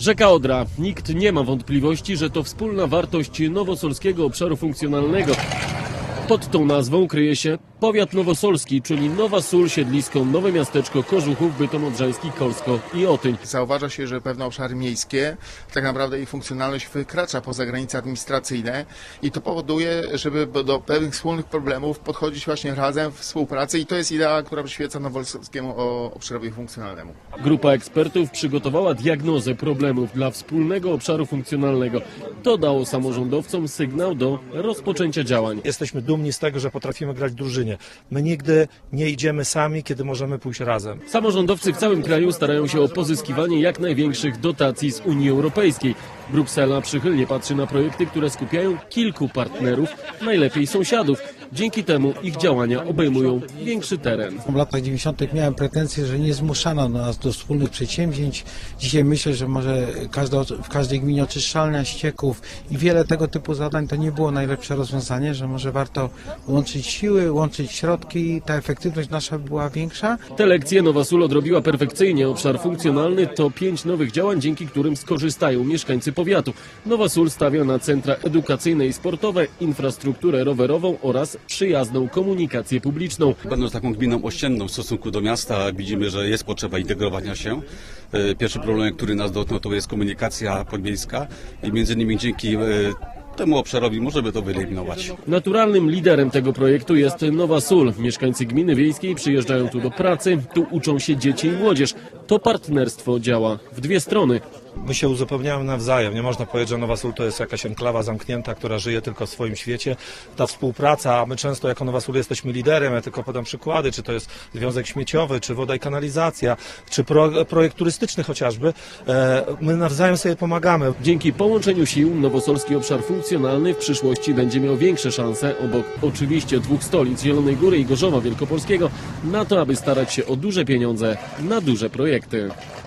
Rzeka Odra. Nikt nie ma wątpliwości, że to wspólna wartość nowosolskiego obszaru funkcjonalnego. Pod tą nazwą kryje się powiat nowosolski, czyli Nowa Sól, siedlisko, Nowe Miasteczko, Kożuchów, Bytom Odrzański, Kolsko i Otyń. Zauważa się, że pewne obszary miejskie, tak naprawdę ich funkcjonalność wykracza poza granice administracyjne i to powoduje, żeby do pewnych wspólnych problemów podchodzić właśnie razem w współpracy i to jest idea, która przyświeca nowosolskiemu obszarowi funkcjonalnemu. Grupa ekspertów przygotowała diagnozę problemów dla wspólnego obszaru funkcjonalnego. To dało samorządowcom sygnał do rozpoczęcia działań. Jesteśmy dumni z tego, że potrafimy grać w My nigdy nie idziemy sami, kiedy możemy pójść razem. Samorządowcy w całym kraju starają się o pozyskiwanie jak największych dotacji z Unii Europejskiej. Bruksela przychylnie patrzy na projekty, które skupiają kilku partnerów, najlepiej sąsiadów. Dzięki temu ich działania obejmują większy teren. W latach 90. miałem pretensje, że nie zmuszano nas do wspólnych przedsięwzięć. Dzisiaj myślę, że może każda, w każdej gminie oczyszczalnia ścieków i wiele tego typu zadań to nie było najlepsze rozwiązanie, że może warto łączyć siły, łączyć środki i ta efektywność nasza była większa. Te lekcje Nowa Sól odrobiła perfekcyjnie. Obszar funkcjonalny to pięć nowych działań, dzięki którym skorzystają mieszkańcy powiatu. Nowa Sól stawia na centra edukacyjne i sportowe, infrastrukturę rowerową oraz przyjazną komunikację publiczną. Będąc taką gminą ościenną w stosunku do miasta, widzimy, że jest potrzeba integrowania się. E, Pierwszy problem, który nas dotknął, to jest komunikacja podmiejska i między innymi dzięki e, temu obszarowi możemy to wyeliminować. Naturalnym liderem tego projektu jest Nowa Sól. Mieszkańcy gminy wiejskiej przyjeżdżają tu do pracy, tu uczą się dzieci i młodzież. To partnerstwo działa w dwie strony. My się uzupełniamy nawzajem. Nie można powiedzieć, że Nowa Sól to jest jakaś enklawa zamknięta, która żyje tylko w swoim świecie. Ta współpraca, my często jako Nowa Sól jesteśmy liderem, ja tylko podam przykłady, czy to jest Związek Śmieciowy, czy Woda i Kanalizacja, czy pro, projekt turystyczny chociażby. E, my nawzajem sobie pomagamy. Dzięki połączeniu sił nowosolski obszar funkcjonalny w przyszłości będzie miał większe szanse, obok oczywiście dwóch stolic Zielonej Góry i Gorzowa Wielkopolskiego, na to, aby starać się o duże pieniądze na duże projekty. perspective